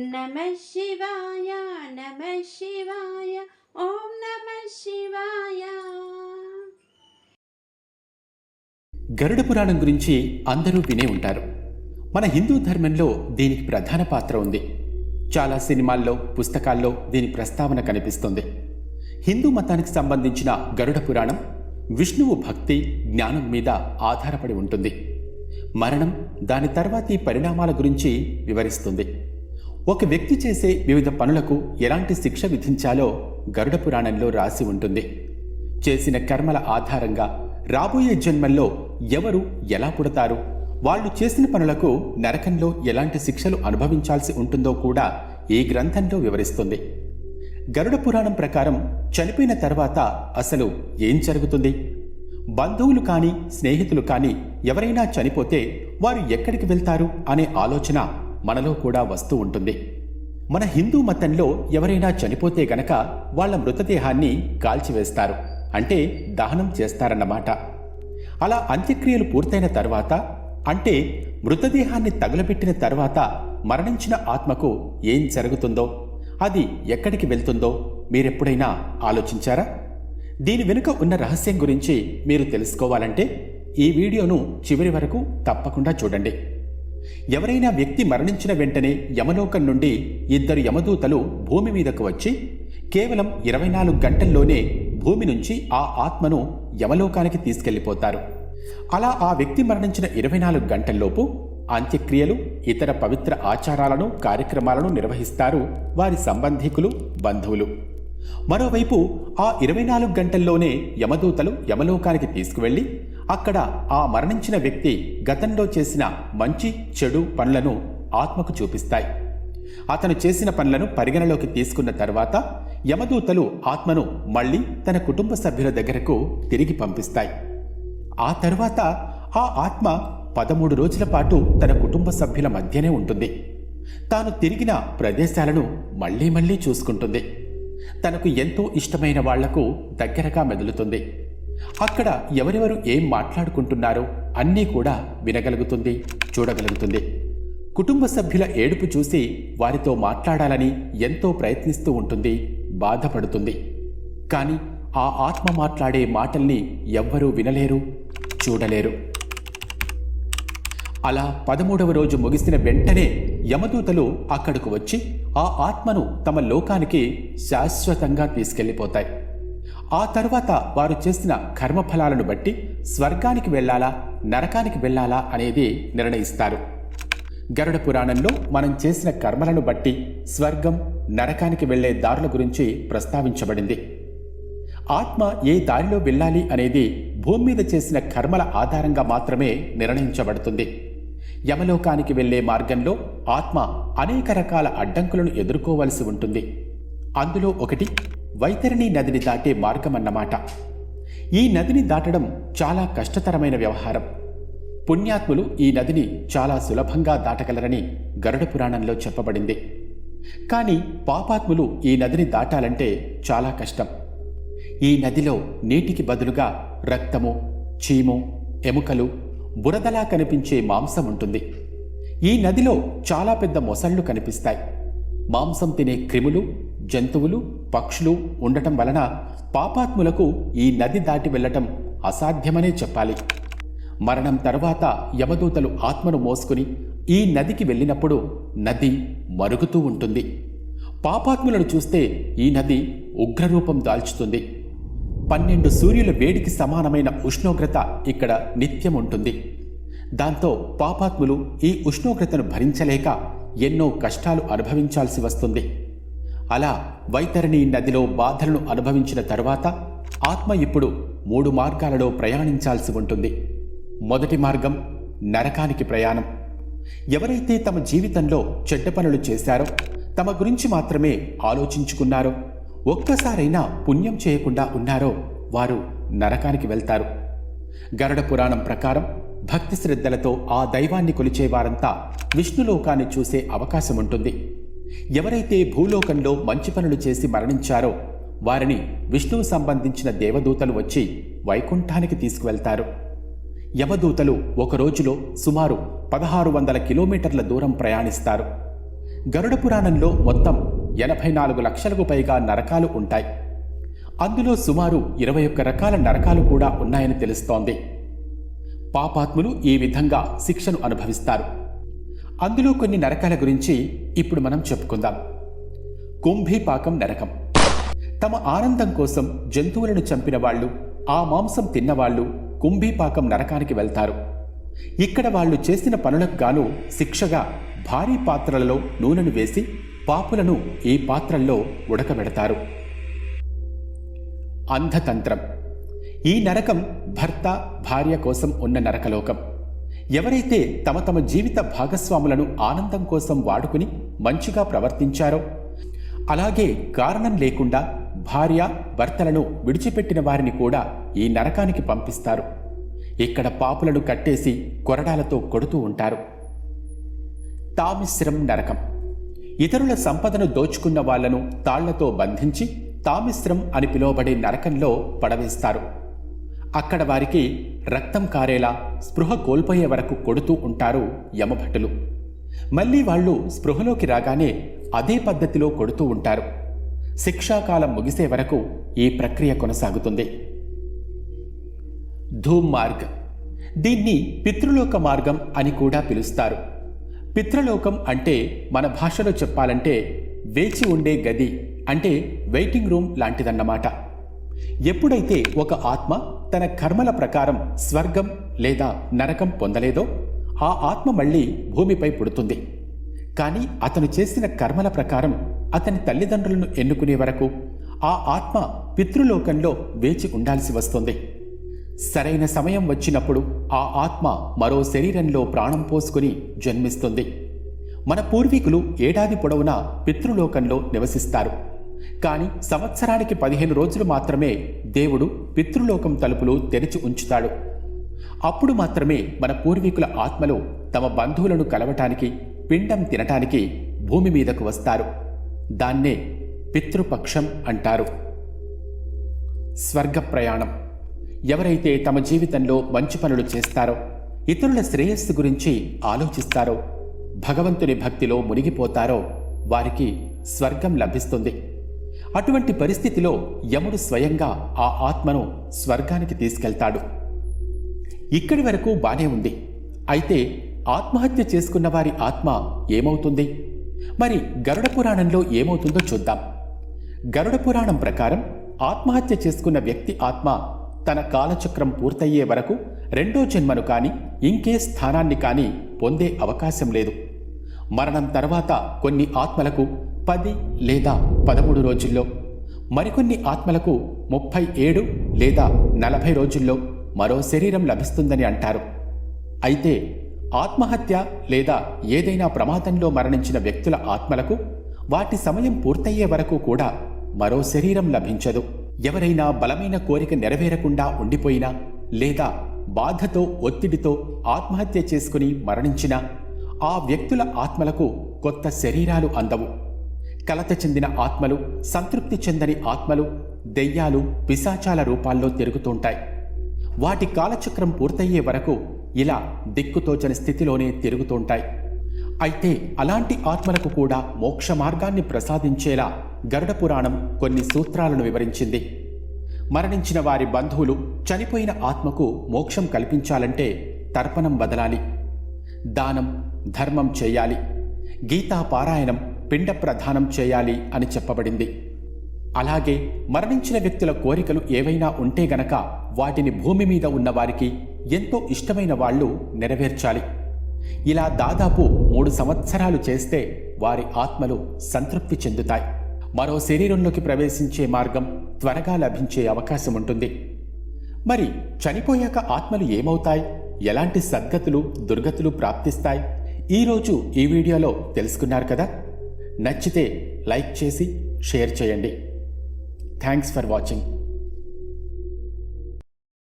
నమ శివాయ నమ శివాయ ఓం నమ శివాయ. గరుడ పురాణం గురించి అందరూ వినే ఉంటారు. మన హిందూ ధర్మంలో దీనికి ప్రధాన పాత్ర ఉంది. చాలా సినిమాల్లో పుస్తకాల్లో దీని ప్రస్తావన కనిపిస్తుంది. హిందూ మతానికి సంబంధించిన గరుడ పురాణం విష్ణువు భక్తి జ్ఞానం మీద ఆధారపడి ఉంటుంది. మరణం దాని తర్వాతి పరిణామాల గురించి వివరిస్తుంది. ఒక వ్యక్తి చేసే వివిధ పనులకు ఎలాంటి శిక్ష విధించాలో గరుడ పురాణంలో రాసి ఉంటుంది. చేసిన కర్మల ఆధారంగా రాబోయే జన్మల్లో ఎవరు ఎలా పుడతారు? వాళ్ళు చేసిన పనులకు నరకంలో ఎలాంటి శిక్షలు అనుభవించాల్సి ఉంటుందో కూడా ఈ గ్రంథంలో వివరిస్తుంది. గరుడ పురాణం ప్రకారం చనిపోయిన తర్వాత అసలు ఏం జరుగుతుంది? బంధువులు కానీ స్నేహితులు కానీ ఎవరైనా చనిపోతే వారు ఎక్కడికి వెళ్తారు అనే ఆలోచన మనలో కూడా వస్తూ ఉంటుంది. మన హిందూ మతంలో ఎవరైనా చనిపోతే గనక వాళ్ళ మృతదేహాన్ని కాల్చివేస్తారు. అంటే దహనం చేస్తారన్నమాట. అలా అంత్యక్రియలు పూర్తయిన తర్వాత అంటే మృతదేహాన్ని తగులబెట్టిన తర్వాత మరణించిన ఆత్మకు ఏం జరుగుతుందో అది ఎక్కడికి వెళ్తుందో మీరెప్పుడైనా ఆలోచించారా? దీని వెనుక ఉన్న రహస్యం గురించి మీరు తెలుసుకోవాలంటే ఈ వీడియోను చివరి వరకు తప్పకుండా చూడండి. ఎవరైనా వ్యక్తి మరణించిన వెంటనే యమలోకం నుండి ఇద్దరు యమదూతలు భూమి మీదకు వచ్చి కేవలం ఇరవై నాలుగు గంటల్లోనే భూమి నుంచి ఆ ఆత్మను యమలోకానికి తీసుకెళ్ళిపోతారు అలా ఆ వ్యక్తి మరణించిన ఇరవై నాలుగు గంటల్లోపు అంత్యక్రియలు ఇతర పవిత్ర ఆచారాలను కార్యక్రమాలను నిర్వహిస్తారు వారి సంబంధికులు బంధువులు. మరోవైపు ఆ ఇరవై నాలుగు గంటల్లోనే యమదూతలు యమలోకానికి తీసుకువెళ్ళి అక్కడ ఆ మరణించిన వ్యక్తి గతంలో చేసిన మంచి చెడు పనులను ఆత్మకు చూపిస్తాయి. అతను చేసిన పనులను పరిగణలోకి తీసుకున్న తర్వాత యమదూతలు ఆత్మను మళ్ళీ తన కుటుంబ సభ్యుల దగ్గరకు తిరిగి పంపిస్తాయి. ఆ తర్వాత ఆ ఆత్మ పదమూడు రోజుల పాటు తన కుటుంబ సభ్యుల మధ్యనే ఉంటుంది. తాను తిరిగిన ప్రదేశాలను మళ్ళీ మళ్ళీ చూసుకుంటుంది. తనకు ఎంతో ఇష్టమైన వాళ్ళకు దగ్గరగా మెదులుతుంది. అక్కడ ఎవరెవరు ఏం మాట్లాడుకుంటున్నారో అన్నీ కూడా వినగలుగుతుంది చూడగలుగుతుంది. కుటుంబ సభ్యుల ఏడుపు చూసి వారితో మాట్లాడాలని ఎంతో ప్రయత్నిస్తూ ఉంటుంది బాధపడుతుంది. కానీ ఆ ఆత్మ మాట్లాడే మాటల్ని ఎవ్వరూ వినలేరు చూడలేరు. అలా పదమూడవ రోజు ముగిసిన వెంటనే యమదూతలు అక్కడకు వచ్చి ఆ ఆత్మను తమ లోకానికి శాశ్వతంగా తీసుకెళ్ళిపోతాయి ఆ తర్వాత వారు చేసిన కర్మఫలాలను బట్టి స్వర్గానికి వెళ్ళాలా నరకానికి వెళ్ళాలా అనేది నిర్ణయిస్తారు. గరుడ పురాణంలో మనం చేసిన కర్మలను బట్టి స్వర్గం నరకానికి వెళ్ళే దారుల గురించి ప్రస్తావించబడింది. ఆత్మ ఏ దారిలో వెళ్ళాలి అనేది భూమి మీద చేసిన కర్మల ఆధారంగా మాత్రమే నిర్ణయించబడుతుంది. యమలోకానికి వెళ్ళే మార్గంలో ఆత్మ అనేక రకాల అడ్డంకులను ఎదుర్కోవలసి ఉంటుంది. అందులో ఒకటి వైతరిణి నదిని దాటే మార్గమన్నమాట. ఈ నదిని దాటడం చాలా కష్టతరమైన వ్యవహారం. పుణ్యాత్ములు ఈ నదిని చాలా సులభంగా దాటగలరని గరుడ పురాణంలో చెప్పబడింది. కానీ పాపాత్ములు ఈ నదిని దాటాలంటే చాలా కష్టం. ఈ నదిలో నీటికి బదులుగా రక్తము చీము ఎముకలు బురదలా కనిపించే మాంసం ఉంటుంది. ఈ నదిలో చాలా పెద్ద మొసళ్ళు కనిపిస్తాయి. మాంసం తినే క్రిములు జంతువులు పక్షులు ఉండటం వలన పాపాత్ములకు ఈ నది దాటి వెళ్ళటం అసాధ్యమనే చెప్పాలి. మరణం తర్వాత యమదూతలు ఆత్మను మోసుకుని ఈ నదికి వెళ్ళినప్పుడు నది మరుగుతూ ఉంటుంది. పాపాత్ములను చూస్తే ఈ నది ఉగ్రరూపం దాల్చుతుంది. పన్నెండు సూర్యుల వేడికి సమానమైన ఉష్ణోగ్రత ఇక్కడ నిత్యం ఉంటుంది. దాంతో పాపాత్ములు ఈ ఉష్ణోగ్రతను భరించలేక ఎన్నో కష్టాలు అనుభవించాల్సి వస్తుంది. అలా వైతరణి నదిలో బాధలను అనుభవించిన తర్వాత ఆత్మ ఇప్పుడు మూడు మార్గాలలో ప్రయాణించాల్సి ఉంటుంది. మొదటి మార్గం నరకానికి ప్రయాణం. ఎవరైతే తమ జీవితంలో చెడ్డ పనులు చేశారో తమ గురించి మాత్రమే ఆలోచించుకున్నారో ఒక్కసారైనా పుణ్యం చేయకుండా ఉన్నారో వారు నరకానికి వెళ్తారు. గరుడ పురాణం ప్రకారం భక్తి శ్రద్ధలతో ఆ దైవాన్ని కొలిచేవారంతా విష్ణులోకాన్ని చూసే అవకాశం ఉంటుంది ఎవరైతే భూలోకంలో మంచి పనులు చేసి మరణించారో వారిని విష్ణువు సంబంధించిన దేవదూతలు వచ్చి వైకుంఠానికి తీసుకువెళ్తారు. యమదూతలు ఒక రోజులో సుమారు పదహారు వందల కిలోమీటర్ల దూరం ప్రయాణిస్తారు. గరుడ పురాణంలో మొత్తం ఎనభై నాలుగు లక్షలకు పైగా నరకాలు ఉంటాయి. అందులో సుమారు ఇరవై ఒక్క రకాల నరకాలు కూడా ఉన్నాయని తెలుస్తోంది. పాపాత్ములు ఈ విధంగా శిక్షను అనుభవిస్తారు. అందులో కొన్ని నరకాల గురించి ఇప్పుడు మనం చెప్పుకుందాం. కుంభీపాకం నరకం. తమ ఆనందం కోసం జంతువులను చంపిన వాళ్ళు ఆ మాంసం తిన్నవాళ్ళు కుంభీపాకం నరకానికి వెళ్తారు. ఇక్కడ వాళ్ళు చేసిన పనులకు గాను శిక్షగా భారీ పాత్రలలో నూనెను వేసి పాపులను ఈ పాత్రల్లో ఉడకబెడతారు. అంధతంత్రం. ఈ నరకం భర్త భార్య కోసం ఉన్న నరకలోకం. ఎవరైతే తమ తమ జీవిత భాగస్వాములను ఆనందం కోసం వాడుకుని మంచిగా ప్రవర్తించారో అలాగే కారణం లేకుండా భార్య భర్తలను విడిచిపెట్టిన వారిని కూడా ఈ నరకానికి పంపిస్తారు. ఇక్కడ పాపులను కట్టేసి కొరడాలతో కొడుతూ ఉంటారు. తామిశ్రం నరకం. ఇతరుల సంపదను దోచుకున్న వాళ్ళను తాళ్ళతో బంధించి తామిశ్రం అని పిలువబడే నరకంలో పడవేస్తారు. అక్కడ వారికి రక్తం కారేలా స్పృహ కోల్పోయే వరకు కొడుతూ ఉంటారు యమభటులు. మళ్ళీ వాళ్ళు స్పృహలోకి రాగానే అదే పద్ధతిలో కొడుతూ ఉంటారు. శిక్షాకాలం ముగిసే వరకు ఈ ప్రక్రియ కొనసాగుతుంది. ధూమ్ మార్గ్ దీన్ని పితృలోక మార్గం అని కూడా పిలుస్తారు. పితృలోకం అంటే మన భాషలో చెప్పాలంటే వేచి ఉండే గది అంటే వెయిటింగ్ రూమ్ లాంటిదన్నమాట. ఎప్పుడైతే ఒక ఆత్మ తన కర్మల ప్రకారం స్వర్గం లేదా నరకం పొందలేదో ఆ ఆత్మ మళ్ళీ భూమిపై పుడుతుంది. కానీ అతను చేసిన కర్మల ప్రకారం అతని తల్లిదండ్రులను ఎన్నుకునే వరకు ఆ ఆత్మ పితృలోకంలో వేచి ఉండాల్సి వస్తుంది. సరైన సమయం వచ్చినప్పుడు ఆ ఆత్మ మరో శరీరంలో ప్రాణం పోసుకుని జన్మిస్తుంది. మన పూర్వీకులు ఏడాది పొడవునా పితృలోకంలో నివసిస్తారు. కానీ సంవత్సరానికి పదిహేను రోజులు మాత్రమే దేవుడు పితృలోకం తలుపులు తెరిచి ఉంచుతాడు. అప్పుడు మాత్రమే మన పూర్వీకుల ఆత్మలు తమ బంధువులను కలవటానికి పిండం తినటానికి భూమి మీదకు వస్తారు. దాన్నే పితృపక్షం అంటారు. స్వర్గ ప్రయాణం. ఎవరైతే తమ జీవితంలో మంచి పనులు చేస్తారో ఇతరుల శ్రేయస్సు గురించి ఆలోచిస్తారో భగవంతుని భక్తిలో మునిగిపోతారో వారికి స్వర్గం లభిస్తుంది. అటువంటి పరిస్థితిలో యముడు స్వయంగా ఆ ఆత్మను స్వర్గానికి తీసుకెళ్తాడు. ఇక్కడి వరకు బానే ఉంది. అయితే ఆత్మహత్య చేసుకున్న వారి ఆత్మ ఏమవుతుంది? మరి గరుడ పురాణంలో ఏమవుతుందో చూద్దాం. గరుడ పురాణం ప్రకారం ఆత్మహత్య చేసుకున్న వ్యక్తి ఆత్మ తన కాలచక్రం పూర్తయ్యే వరకు రెండో జన్మను కానీ ఇంకే స్థానాన్ని కానీ పొందే అవకాశం లేదు. మరణం తర్వాత కొన్ని ఆత్మలకు పది లేదా పదమూడు రోజుల్లో మరికొన్ని ఆత్మలకు ముప్పై ఏడు లేదా నలభై రోజుల్లో మరో శరీరం లభిస్తుందని అంటారు. అయితే ఆత్మహత్య లేదా ఏదైనా ప్రమాదంలో మరణించిన వ్యక్తుల ఆత్మలకు వాటి సమయం పూర్తయ్యే వరకు కూడా మరో శరీరం లభించదు. ఎవరైనా బలమైన కోరిక నెరవేరకుండా ఉండిపోయినా లేదా బాధతో ఒత్తిడితో ఆత్మహత్య చేసుకుని మరణించినా ఆ వ్యక్తుల ఆత్మలకు కొత్త శరీరాలు అందవు. కలత చెందిన ఆత్మలు సంతృప్తి చెందని ఆత్మలు దెయ్యాలు పిశాచాల రూపాల్లో తిరుగుతుంటాయి. వాటి కాలచక్రం పూర్తయ్యే వరకు ఇలా దిక్కుతోచని స్థితిలోనే తిరుగుతుంటాయి. అయితే అలాంటి ఆత్మలకు కూడా మోక్ష మార్గాన్ని ప్రసాదించేలా గరుడ పురాణం కొన్ని సూత్రాలను వివరించింది. మరణించిన వారి బంధువులు చనిపోయిన ఆత్మకు మోక్షం కల్పించాలంటే తర్పణం వదలాలి దానం ధర్మం చేయాలి. గీతా పారాయణం పిండ ప్రధానం చేయాలి అని చెప్పబడింది. అలాగే మరణించిన వ్యక్తుల కోరికలు ఏవైనా ఉంటే గనక వాటిని భూమి మీద ఉన్న వారికి ఎంతో ఇష్టమైన వాళ్ళు నెరవేర్చాలి. ఇలా దాదాపు మూడు సంవత్సరాలు చేస్తే వారి ఆత్మలు సంతృప్తి చెందుతాయి. మరో శరీరంలోకి ప్రవేశించే మార్గం త్వరగా లభించే అవకాశం ఉంటుంది. మరి చనిపోయాక ఆత్మలు ఏమవుతాయి? ఎలాంటి సద్గతులు దుర్గతులు ప్రాప్తిస్తాయి? ఈరోజు ఈ వీడియోలో తెలుసుకున్నారు కదా? నచ్చితే లైక్ చేసి షేర్ చేయండి. Thanks for watching